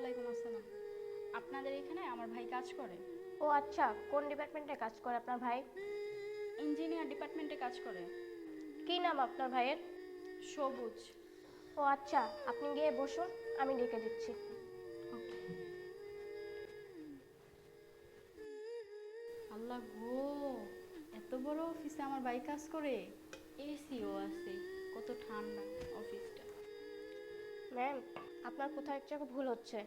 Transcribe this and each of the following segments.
ওয়ালাইকুম আসসালাম। আপনাদের এখানে আমার ভাই কাজ করে? ও আচ্ছা কোন ডিপার্টমেন্টে কাজ করে আপনার ভাই? ইঞ্জিনিয়ার ডিপার্টমেন্টে কাজ করে। কি নাম আপনার ভাইয়ের? সবুজ। ও আচ্ছা আপনি গিয়ে বসুন আমি ডেকে দিচ্ছি। আল্লাহ গো এত বড় অফিসে আমার ভাই কাজ করে? এসিও আছে কত ঠান্ডা অফিসটা। ম্যাম আপনার কোথাও একটা ভুল হচ্ছে।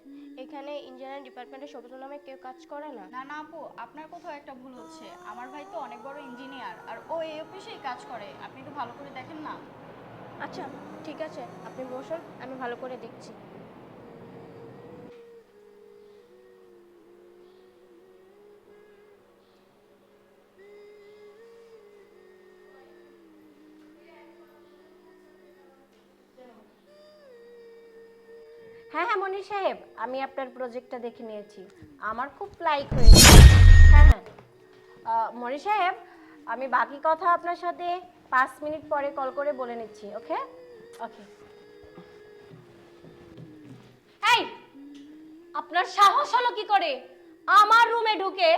এখানে ইঞ্জিনিয়ারিং ডিপার্টমেন্টে সবুজ নামে কেউ কাজ করে না। না না আপু আপনার কোথাও একটা ভুল হচ্ছে। আমার ভাই তো অনেক বড় ইঞ্জিনিয়ার আর ও এই অফিসেই কাজ করে। আপনি একটু ভালো করে দেখেন না। আচ্ছা ঠিক আছে। আপনি বসুন আমি ভালো করে দেখছি। হ্যাঁ হ্যাঁ মনির সাহেব আমি আপনার প্রজেক্টটা দেখে নিয়েছি। আমার খুব লাইক হয়েছে। হ্যাঁ হ্যাঁ। মনি সাহেব আমি বাকি কথা আপনার সাথে পাঁচ মিনিট পরে কল করে বলে নিচ্ছি ওকে ওকে এই আপনার সাহস হলো কি করে? আমার রুমে ঢুকে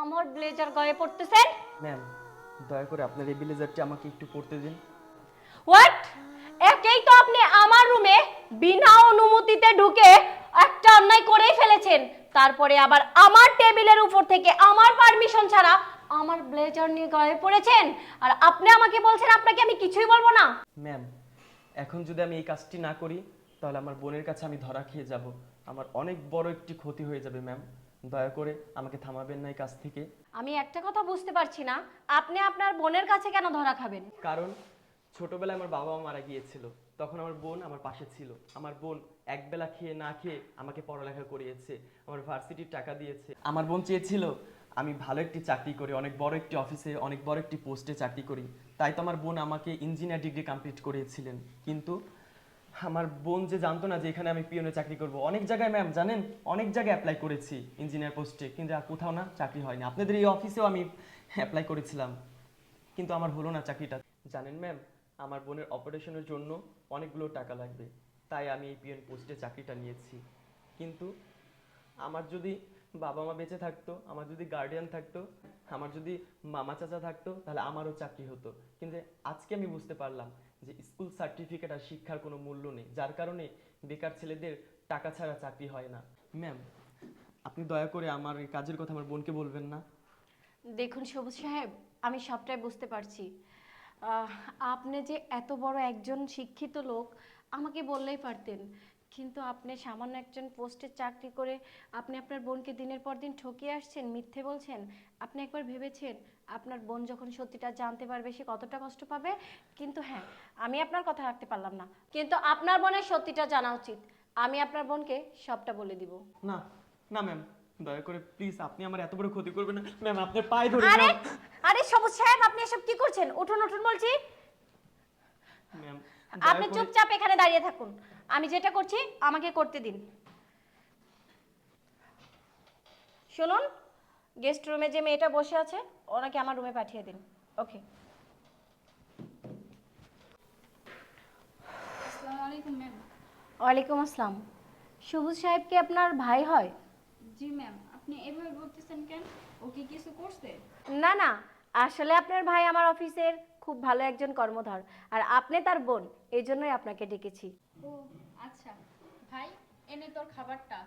আমার ব্লেজার গায়ে পড়তেছেন? ম্যাম দয়া করে আপনার এই ব্লেজারটি আমাকে একটু পড়তে দিন। হোয়াট একেই তো আপনি আমার রুমে বিনা অনুমতিতে ঢুকে একটা অন্যায় করেই ফেলেছেন। তারপরে আবার আমার টেবিলের উপর থেকে আমার পারমিশন ছাড়া আমার ব্লেজার নিয়ে গায়ে পড়েছেন? আর আপনি আমাকে বলছেন আপনাকে আমি কিছুই বলব না। ম্যাম এখন যদি আমি এই কাজটি না করি তাহলে আমার বোনের কাছে আমি ধরা খেয়ে যাব। আমার অনেক বড় একটি ক্ষতি হয়ে যাবে ম্যাম দয়া করে আমাকে থামাবেন না এই কাজ থেকে। আমি একটা কথা বুঝতে পারছি না। আপনি আপনার বোনের কাছে কেন ধরা খাবেন? কারণ ছোটবেলায় আমার বাবা মারা গিয়েছিল। তখন আমার বোন আমার পাশে ছিল। আমার বোন একবেলা খেয়ে না খেয়ে আমাকে পড়ালেখা করিয়েছে, আমার ভার্সিটির টাকা দিয়েছে। আমার বোন চেয়েছিল, আমি ভালো একটি চাকরি করি, অনেক বড় একটি অফিসে, অনেক বড় একটি পোস্টে চাকরি করি। তাই তো আমার বোন আমাকে ইঞ্জিনিয়ার ডিগ্রি কমপ্লিট করিয়েছিলেন। কিন্তু আমার বোন যে জানতো না যে এখানে আমি পিওনে চাকরি করব, অনেক জায়গায় ম্যাম জানেন? অনেক জায়গায় অ্যাপ্লাই করেছি ইঞ্জিনিয়ার পোস্টে, কিন্তু আর কোথাও না চাকরি হয়নি। আপনাদের এই অফিসেও আমি অ্যাপ্লাই করেছিলাম। কিন্তু আমার হলো না চাকরিটা। জানেন ম্যাম আমার বোনের অপারেশনের জন্য অনেকগুলো টাকা লাগবে। তাই আমি এই পিএন পোস্টে চাকরিটা নিয়েছি। কিন্তু আমার যদি বাবা মা বেঁচে থাকতো, আমার যদি গার্ডিয়ান থাকতো, আমার যদি মামা চাচা থাকতো, তাহলে আমারও চাকরি হতো। কিন্তু আজকে আমি বুঝতে পারলাম যে স্কুল সার্টিফিকেট আর শিক্ষার কোনো মূল্য নেই, যার কারণে বেকার ছেলেদের টাকা ছাড়া চাকরি হয় না। ম্যাম, আপনি দয়া করে আমার এই কাজের কথা আমার বোনকে বলবেন না। দেখুন সবুজ সাহেব, আমি সবটাই বুঝতে পারছি। আপনি যে এত বড় একজন শিক্ষিত লোক, আমাকে বললেই পারতেন। কিন্তু আপনি সামান্য একজন পোস্টে চাকরি করে আপনি আপনার বোনকে দিনের পর দিন ঠকিয়ে আসছেন, মিথ্যে বলছেন, আপনি একবার ভেবেছেন আপনার বোন যখন সত্যিটা জানতে পারবে, সে কতটা কষ্ট পাবে? কিন্তু হ্যাঁ আমি আপনার কথা রাখতে পারলাম না। কিন্তু আপনার বোনের সত্যিটা জানা উচিত। আমি আপনার বোনকে সবটা বলে দিব। না না ম্যাম দয়া করে প্লিজ আপনি আমার এত বড় ক্ষতি করবেন না। ম্যাম আপনার পায়ে ধরে আরে আরে সবুজ সাহেব আপনি এসব কি করছেন? উঠুন উঠুন বলছি। ম্যাম আপনি চুপচাপ এখানে দাঁড়িয়ে থাকুন। আমি যেটা করছি আমাকে করতে দিন। শুনুন গেস্ট রুমে যে মেয়েটা বসে আছে ওনাকে আমার রুমে পাঠিয়ে দিন। ওকে আসসালামু আলাইকুম ম্যাম ওয়ালাইকুম আসসালাম। সবুজ সাহেব কি আপনার ভাই হয়? জি ম্যাম আপনি এভাবে বলতেছেন কেন? ও কি কিছু করছে? না না আসলে আপনার ভাই আমার অফিসের খুব ভালো একজন কর্মধর আর আপনি তার বোন এই জন্যই আপনাকে ডেকেছি। ও আচ্ছা। ভাই এনে তোর খাবারটা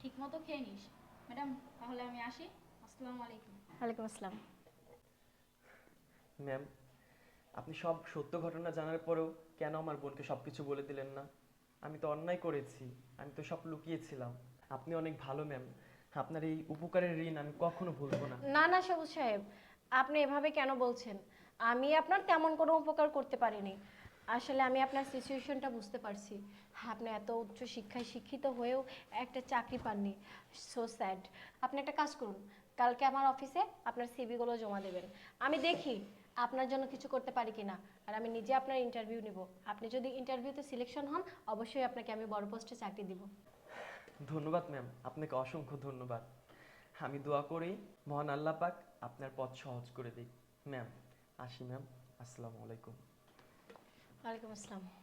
ঠিক মতো খেয়ে নিস। ম্যাডাম তাহলে আমি আসি। আসসালামু আলাইকুম। ওয়ালাইকুম আসসালাম। ম্যাম আপনি সব সত্য ঘটনা জানার পরেও কেন আমার বোনকে সব কিছু বলে দিলেন না? আমি তো অন্যায় করেছি আমি তো সব লুকিয়েছিলাম। আপনি অনেক ভালো ম্যাম আপনার এই উপকারের ঋণ আমি কখনো ভুলবো না। না না, সবুজ সাহেব, আপনি এভাবে কেন বলছেন? আমি আপনার তেমন কোনো উপকার করতে পারিনি। আসলে আমি আপনার সিচুয়েশনটা বুঝতে পারছি। আপনি এত উচ্চ শিক্ষায় শিক্ষিত হয়েও একটা চাকরি পাননি। সো স্যাড আপনি একটা কাজ করুন। কালকে আমার অফিসে আপনার সিভিগুলো জমা দেবেন। আমি দেখি আপনার জন্য কিছু করতে পারি কি না আর আমি নিজে আপনার ইন্টারভিউ নেব। আপনি যদি ইন্টারভিউতে সিলেকশন হন, অবশ্যই আপনাকে আমি বড় পোস্টে চাকরি দিব। ধন্যবাদ ম্যাম আপনাকে অসংখ্য ধন্যবাদ। আমি দোয়া করি, মহান আল্লাহ পাক আপনার পথ সহজ করে দিক। ম্যাম আসি ম্যাম আসসালামু আলাইকুম। ওয়ালাইকুম আসসালাম।